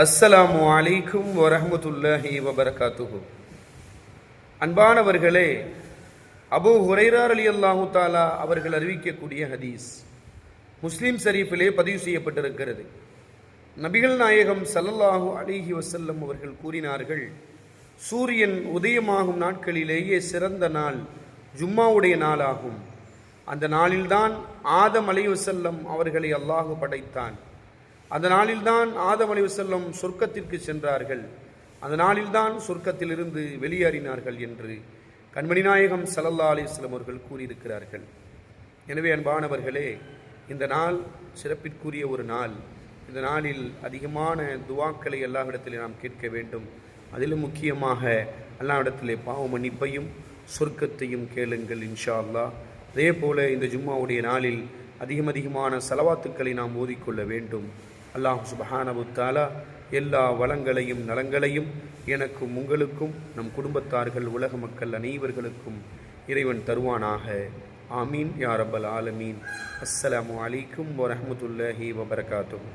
அஸ்ஸலாமு அலைக்கும் வரஹ்மத்துல்லாஹி வபரகாத்துஹு. அன்பானவர்களே அபூ ஹுரைரார் அலி அல்லாஹு தாலா அவர்கள் அறிவிக்கக்கூடிய ஹதீஸ் முஸ்லீம் ஷரீஃபிலே பதிவு செய்யப்பட்டிருக்கிறது. நபிகள் நாயகம் சல்லல்லாஹு அலிஹி வசல்லம் அவர்கள் கூறினார்கள் சூரியன் உதயமாகும் நாட்களிலேயே சிறந்த நாள் ஜும்மாவுடைய நாளாகும். அந்த நாளில்தான் ஆதம் அலி வசல்லம் அவர்களை அல்லாஹு படைத்தான். அந்த நாளில்தான் ஆதம் அலை சொர்க்கத்திற்கு சென்றார்கள். அந்த நாளில்தான் சொர்க்கத்திலிருந்து வெளியேறினார்கள் என்று கண்மணி நாயகம் சல்லல்லா அலிஸ்லம் அவர்கள் கூறியிருக்கிறார்கள். எனவே அன்பானவர்களே இந்த நாள் சிறப்பிற்குரிய ஒரு நாள். இந்த நாளில் அதிகமான துவாக்களை எல்லாவிடத்திலே நாம் கேட்க வேண்டும். அதிலும் முக்கியமாக எல்லாவிடத்திலே பாவ மன்னிப்பையும் சொர்க்கத்தையும் கேளுங்கள் இன்ஷா அல்லா அதே போல இந்த ஜும்மாவுடைய நாளில் அதிகம் அதிகமான செலவாத்துக்களை நாம் ஓதிக்கொள்ள வேண்டும். அல்லாஹ் சுபஹானபுத்தாலா எல்லா வளங்களையும் நலங்களையும் எனக்கும் உங்களுக்கும் நம் குடும்பத்தார்கள் உலக மக்கள் அனைவர்களுக்கும் இறைவன் தருவானாக. ஆமீன். யாரபல் ஆலமீன். அஸ்ஸலாமு அலைக்கும் வரஹ்மத்துல்லாஹி வபரகாத்தும்